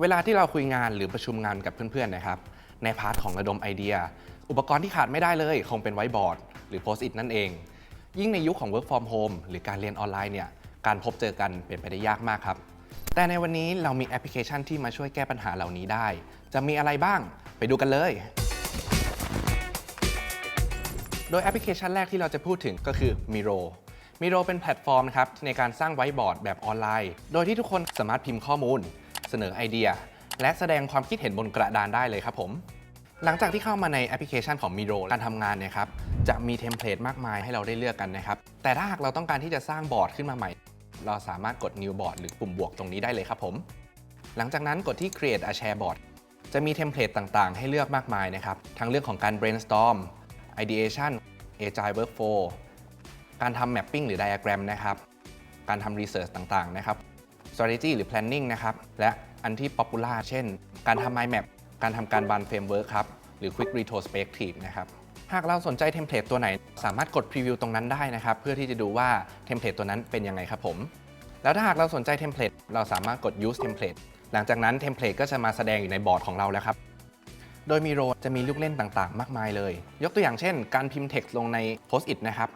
เวลาที่เราคุยงานหรือประชุมงานกับเพื่อนๆนะครับ ในพาร์ทของระดมไอเดีย อุปกรณ์ที่ขาดไม่ได้เลย คงเป็นไวบอร์ดหรือโพสต์อินั่นเอง ยิ่งในยุคของ work from home หรือการเรียนออนไลน์เนี่ยการพบเจอกันเป็นไปได้ยากมากครับ แต่ในวันนี้เรามีแอปพลิเคชันที่มาช่วยแก้ปัญหาเหล่านี้ได้ จะมีอะไรบ้างไปดูกันเลย โดยแอปพลิเคชันแรกที่เราจะพูดถึงก็คือ Miro Miro เป็นแพลตฟอร์มนะครับในการสร้างไวบอร์ดแบบออนไลน์ โดยที่ทุกคนสามารถพิมพ์ข้อมูล สนอไอเดีย และแสดงความคิดเห็นบนกระดานได้เลยครับผม หลังจากที่เข้ามาในแอปพลิเคชันของ Miro การทำงานเนี่ยครับจะมีเทมเพลตมากมายให้เราได้เลือกกันนะครับ แต่ถ้าหากเราต้องการที่จะสร้างบอร์ดขึ้นมาใหม่ เราสามารถกด New Board หรือปุ่มบวกตรงนี้ได้เลยครับผม หลังจากนั้นกดที่ Create a Share Board จะมีเทมเพลตต่างๆ ให้เลือกมากมายนะครับ ทั้งเรื่องของการ brainstorm ideation agile workflow การทำ mapping หรือ diagram นะครับ การทำ research ต่างๆ นะครับ strategy หรือ planning นะครับ และอันที่ popular เช่น การทำ mind map การทำการบัน framework ครับ หรือ quick retrospective นะครับ หากเราสนใจเทมเพลตตัวไหน สามารถกด preview ตรงนั้นได้นะครับ เพื่อที่จะดูว่าเทมเพลตตัวนั้นเป็นยังไงครับผม แล้วถ้าหากเราสนใจเทมเพลตเราสามารถกด use template หลังจากนั้นเทมเพลตก็จะมาแสดงอยู่ในบอร์ดของเราแล้วครับโดยมีโรจะมีลูกเล่นต่างๆ มากมายเลย ยกตัวอย่างเช่น การพิมพ์ text ลงใน post it นะครับ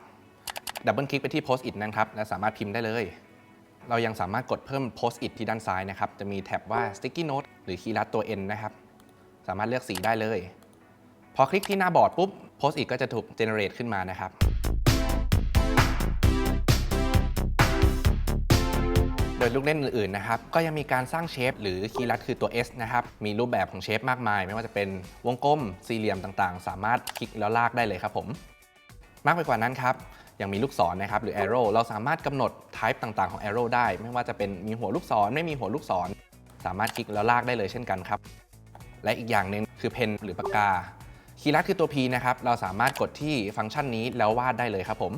ดับเบิลคลิกไปที่ post it นะครับ และสามารถพิมพ์ได้เลย เรายังสามารถกดเพิ่ม post it ที่ด้านซ้ายนะครับ จะมีแท็บว่า sticky note หรือคีย์ลัดตัว n นะครับ สามารถเลือกสีได้เลย พอคลิกที่หน้าบอร์ดปุ๊บ post it ก็จะถูก generate ขึ้นมานะครับโดยลูกเล่นอื่นๆนะครับ ก็ยังมีการสร้างเชฟหรือคีย์ลัดคือตัว S นะครับ มีรูปแบบของเชฟมากมาย ไม่ว่าจะเป็นวงกลม สี่เหลี่ยมต่างๆ สามารถคลิกแล้วลากได้เลยครับผม มากไปกว่านั้นครับ ยังมีลูกศรนะครับหรือ arrow เราสามารถกำหนด type ต่างๆของ arrow ได้ ไม่ว่าจะเป็นมีหัวลูกศรไม่มีหัวลูกศร สามารถคลิกแล้วลากได้เลยเช่นกันครับ และอีกอย่างหนึ่งคือเพนหรือปากกาคีย์ลัดคือตัว P นะครับเราสามารถกดที่ฟังก์ชันนี้แล้ววาดได้เลยครับผม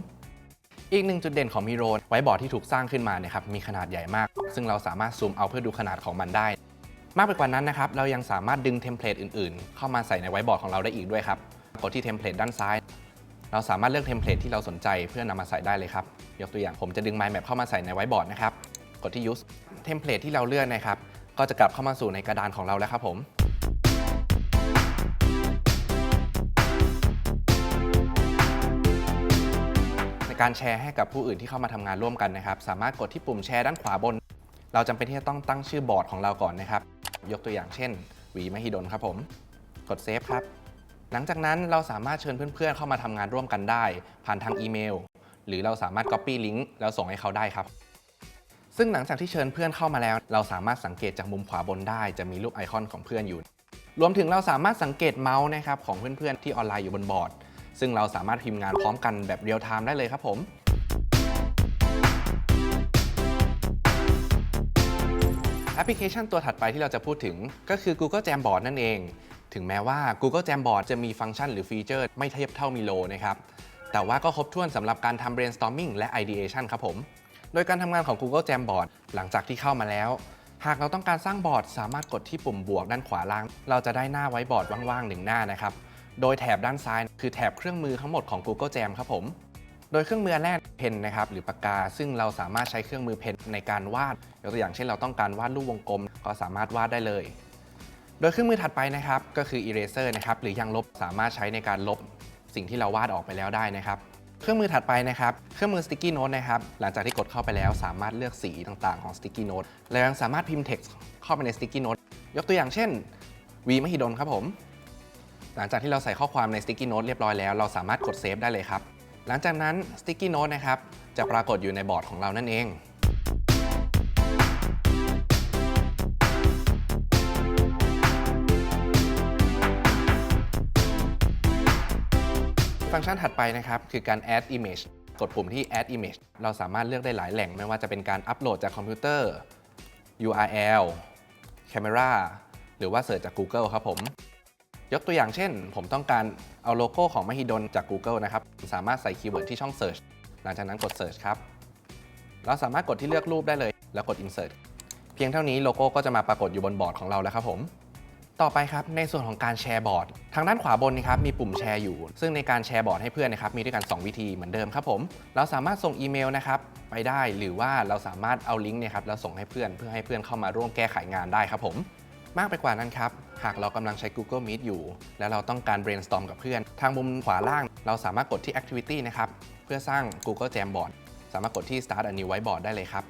อีกหนึ่งจุดเด่นของมิโรไว้บอร์ดที่ถูกสร้างขึ้นมาเนี่ยครับมีขนาดใหญ่มาก ซึ่งเราสามารถซูมเอาเพื่อดูขนาดของมันได้ มากไปกว่านั้นนะครับเรายังสามารถดึงเทมเพลตอื่นๆ เข้ามาใส่ในไว้บอร์ดของเราได้อีกด้วยครับกดที่เทมเพลตด้านซ้าย เราสามารถเลือกเทมเพลตที่เราสนใจเพื่อนำมาใส่ได้เลยครับ ยกตัวอย่างผมจะดึง mind map เข้ามาใส่ในไว้บอร์ดนะครับ กดที่ use เทมเพลตที่เราเลือกนะครับ ก็จะกลับเข้ามาสู่ในกระดานของเราแล้วครับผมในการแชร์ให้กับผู้อื่นที่เข้ามาทำงานร่วมกันนะครับ สามารถกดที่ปุ่มแชร์ด้านขวาบน เราจำเป็นที่จะต้องตั้งชื่อบอร์ดของเราก่อนนะครับ ยกตัวอย่างเช่น หวีมหิดลครับผม กดเซฟครับ หลังจากนั้นเราสามารถเชิญเพื่อนๆ เข้ามาทำงานร่วมกันได้ ผ่านทางอีเมล หรือเราสามารถ Copy ลิงก์แล้วส่งให้เขาได้ครับ ซึ่งหลังจากที่เชิญเพื่อนเข้ามาแล้ว เราสามารถสังเกตจากมุมขวาบนได้ จะมีรูปไอคอนของเพื่อนอยู่ รวมถึงเราสามารถสังเกตเมาส์นะครับของเพื่อนๆ ที่ออนไลน์อยู่บนบอร์ด ซึ่งเราสามารถพิมพ์งานพร้อมกันแบบเรียลไทม์ได้เลยครับผมแอปพลิเคชันตัวถัดไปที่เราจะพูดถึงก็คือ Google Jamboard นั่นเอง ถึงแม้ว่า Google Jamboard จะมีฟังก์ชันหรือฟีเจอร์ไม่เทียบเท่า Milo นะครับ แต่ว่าก็ครบถ้วนสำหรับการทำ brainstorming และ ideation ครับผม โดยการทำงานของ Google Jamboard หลังจากที่เข้ามาแล้ว หากเราต้องการสร้างบอร์ดสามารถกดที่ปุ่มบวกด้านขวาล่าง เราจะได้หน้าไว้บอร์ดว่างๆหนึ่งหน้านะครับ โดยแถบด้านซ้ายคือแถบเครื่องมือทั้งหมดของ Google Jam ครับผม โดยเครื่องมืออันแรกเพนนะครับหรือปากกา ซึ่งเราสามารถใช้เครื่องมือเพนในการวาดยกตัวอย่างเช่นเราต้องการวาดรูปวงกลม ก็สามารถวาดได้เลย โดยเครื่องมือถัดไปนะครับก็คือ eraser นะครับหรือยางลบสามารถใช้ในการลบสิ่งที่เราวาดออกไปแล้วได้นะครับเครื่องมือถัดไปนะครับ เครื่องมือ sticky note นะครับ หลังจากที่กดเข้าไปแล้วสามารถเลือกสีต่างๆของ sticky note และยังสามารถพิมพ์ text เข้าไปใน sticky note ยกตัวอย่างเช่น วีมหิดลครับผม หลังจากที่เราใส่ข้อความใน sticky note เรียบร้อยแล้ว เราสามารถกดเซฟได้เลยครับ หลังจากนั้น sticky note นะครับ จะปรากฏอยู่ในบอร์ดของเรานั่นเอง งก์ชันถัดไปนะครับ คือการ add image กดปุ่มที่ add image เราสามารถเลือกได้หลายแหล่ง ไม่ว่าจะเป็นการอัปโหลดจากคอมพิวเตอร์ URL Camera หรือว่าเสิร์ชจาก Google ครับผม ยกตัวอย่างเช่น ผมต้องการเอาโลโก้ของมหิดลจาก Google นะครับ สามารถใส่คีย์เวิร์ดที่ช่อง Search หลังจากนั้นกด Search ครับ เราสามารถกดที่เลือกรูปได้เลย แล้วกด Insert เพียงเท่านี้โลโก้ก็จะมาปรากฏอยู่บนบอร์ดของเราแล้วครับผม ต่อไปครับในส่วนของการแชร์บอร์ด ทางด้านขวาบนนะครับมีปุ่มแชร์อยู่ ซึ่งในการแชร์บอร์ดให้เพื่อนนะครับมีด้วยกัน 2 วิธีเหมือนเดิมครับผม เราสามารถส่งอีเมลนะครับไปได้หรือว่าเราสามารถเอาลิงก์เนี่ยครับแล้วส่งให้เพื่อนเพื่อให้เพื่อนเข้ามาร่วมแก้ไขงานได้ครับผมมากไปกว่านั้นครับ หากเรากำลังใช้ Google Meet อยู่ และเราต้องการ brainstorm กับเพื่อน ทางมุมขวาล่าง เราสามารถกดที่ activity นะครับ เพื่อสร้าง Google Jamboard สามารถกดที่ start a new whiteboard ได้เลยครับ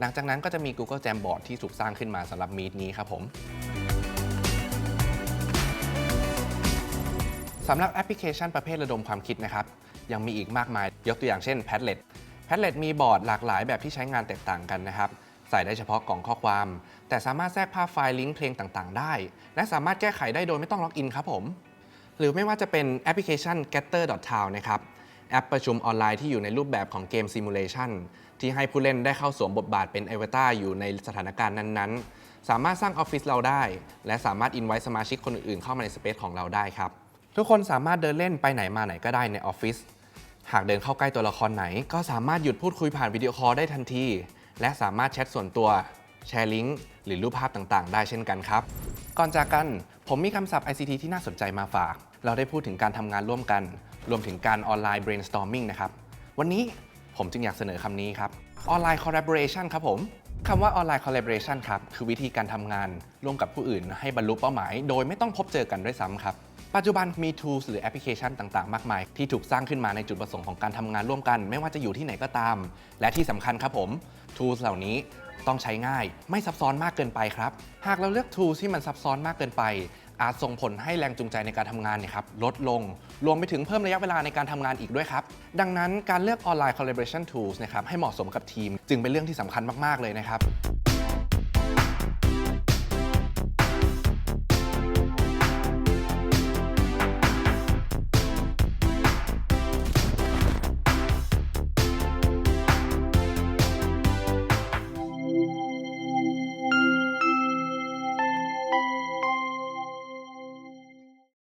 หลังจากนั้นก็จะมี Google Jamboard ที่ถูกสร้างขึ้นมาสำหรับ Meet นี้ครับผมำหรับแอปพลิเคชันประเภทระดมความคิดนะครับ ยังมีอีกมากมาย ยกตัวอย่างเช่น Padlet Padlet มีบอร์ดหลากหลายแบบที่ใช้งานแตกต่างกันนะครับ ใส่ได้เฉพาะกล่องข้อความ แต่สามารถแทรกภาพไฟล์ลิงก์เพลงต่างๆ ได้ และสามารถแก้ไขได้โดยไม่ต้องล็อกอินครับผม หรือไม่ว่าจะเป็นแอปพลิเคชัน Getter.town นะครับแอปประชุมออนไลน์ที่อยู่ในรูปแบบของเกมซิมูเลชันที่ให้ผู้เล่นได้เข้าสวมบทบาทเป็นเอเวตาอยู่ในสถานการณ์นั้นๆ สามารถสร้างออฟฟิศเราได้ และสามารถอินไว้สมาชิกคนอื่นๆเข้ามาในสเปซของเราได้ครับ ทุกคนสามารถเดินเล่นไปไหนมาไหนก็ได้ในออฟฟิศ หากเดินเข้าใกล้ตัวละครไหน ก็สามารถหยุดพูดคุยผ่านวิดีโอคอลได้ทันที และสามารถแชทส่วนตัว แชร์ลิงก์หรือรูปภาพต่างๆ ได้เช่นกันครับ ก่อนจากกัน ผมมีคำศัพท์ ICT ที่น่าสนใจมาฝาก เราได้พูดถึงการทำงานร่วมกัน รวมถึงการออนไลน์ brainstorming นะครับ วันนี้ผมจึงอยากเสนอคำนี้ครับ ออนไลน์ collaboration ครับผมคำว่าออนไลน์ collaboration ครับ คือวิธีการทำงานร่วมกับผู้อื่น ให้บรรลุเป้าหมาย โดยไม่ต้องพบเจอกันด้วยซ้ำครับ ปัจจุบันมี tools หรือแอปพลิเคชันต่างๆ มากมาย ที่ถูกสร้างขึ้นมาในจุดประสงค์ของการทำงานร่วมกัน ไม่ว่าจะอยู่ที่ไหนก็ตาม และที่สำคัญครับผม tools เหล่านี้ต้องใช้ง่าย ไม่ซับซ้อนมากเกินไปครับ หากเราเลือก tools ที่มันซับซ้อนมากเกินไป อาจส่งผลให้แรงจูงใจในการทำงานเนี่ยครับลดลง รวมไปถึงเพิ่มระยะเวลาในการทำงานอีกด้วยครับ ดังนั้นการเลือกออนไลน์ collaboration tools นะครับให้เหมาะสมกับทีม จึงเป็นเรื่องที่สำคัญมากๆเลยนะครับ